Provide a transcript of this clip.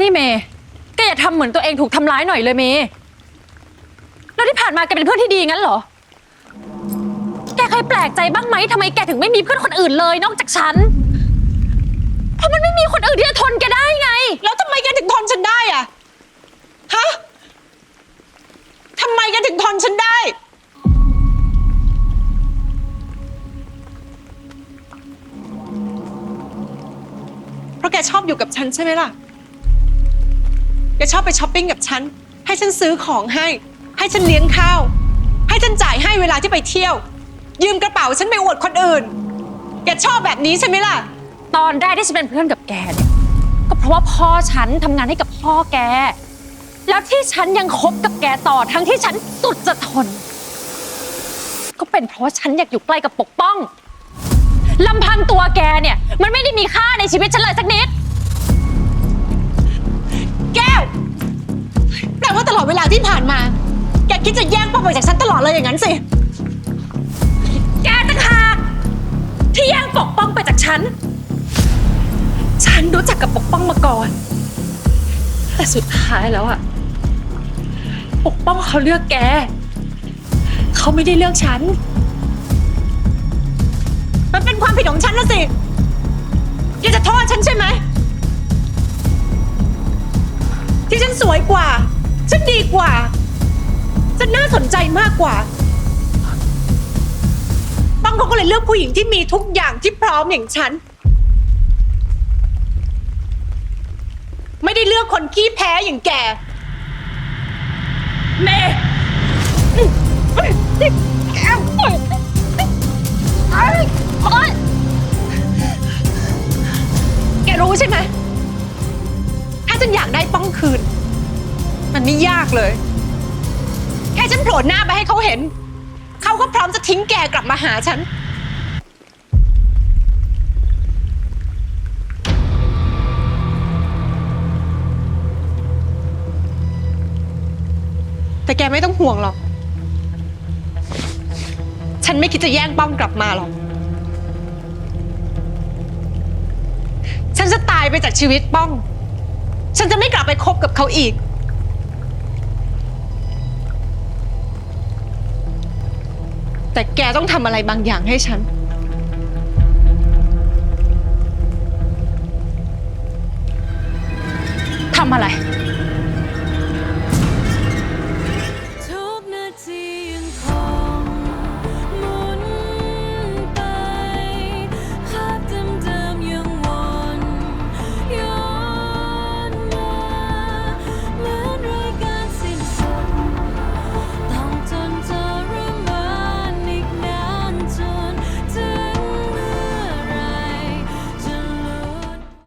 นี่เมย์แกอย่าทำเหมือนตัวเองถูกทำร้ายหน่อยเลยเมย์แล้วที่ผ่านมาแกเป็นเพื่อนที่ดีงั้นเหรอ แกเคยแปลกใจบ้างไหมทำไมแกถึงไม่มีเพื่อนคนอื่นเลยนอกจากฉัน เพราะมันไม่มีคนอื่นที่จะทนแกได้ไง แล้วทำไมแกถึงทนฉันได้อะฮะทำไมแกถึงทนฉันได้ เพราะแกชอบอยู่กับฉันใช่ไหมล่ะ แกชอบไปช้อปปิ้งกับฉัน ให้ฉันซื้อของให้ ให้ฉันเลี้ยงข้าว ให้ฉันจ่ายให้เวลาที่ไปเที่ยว ยืมกระเป๋าฉันไปอวดคนอื่น แกชอบแบบนี้ใช่ไหมล่ะ ตอนแรกที่ฉันเป็นเพื่อนกับแกเนี่ยก็เพราะว่าพ่อฉันทำงานให้กับพ่อแก แล้วที่ฉันยังคบกับแกต่อทั้งที่ฉันสุดจะทน ก็เป็นเพราะว่าฉันอยากอยู่ใกล้กับปกป้องลำพังตัวแกเนี่ย มันไม่ได้มีค่าในชีวิตฉันเลยสักนิด เวลาที่ผ่านมา แกคิดจะแย่งป้องไปจากฉันตลอดเลยอย่างนั้นสิ แกต่างหากที่แย่งปกป้องไปจากฉัน ฉันรู้จักกับปกป้องมาก่อน แต่สุดท้ายแล้วอะปกป้องเขาเลือกแก เขาไม่ได้เลือกฉัน มันเป็นความผิดของฉันนะสิแกจะโทษฉันใช่ไหม ที่ฉันสวยกว่า ฉันดีกว่า ฉันน่าสนใจมากกว่าป้องเขาก็เลยเลือกผู้หญิงที่มีทุกอย่างที่พร้อมอย่างฉัน ไม่ได้เลือกคนขี้แพ้อย่างแกเมย์แกปล่อยไอ้โอ๊ยแกรู้ใช่ไหม ถ้าฉันอยากได้ป้องคืน มันไม่ยากเลย แค่ฉันโผล่หน้าไปให้เขาเห็น เขาก็พร้อมจะทิ้งแกกลับมาหาฉัน แต่แกไม่ต้องห่วงหรอก ฉันไม่คิดจะแย่งป้องกลับมาหรอก ฉันจะตายไปจากชีวิตป้อง ฉันจะไม่กลับไปคบกับเขาอีก แต่แกต้องทำอะไรบางอย่างให้ฉัน ทำอะไร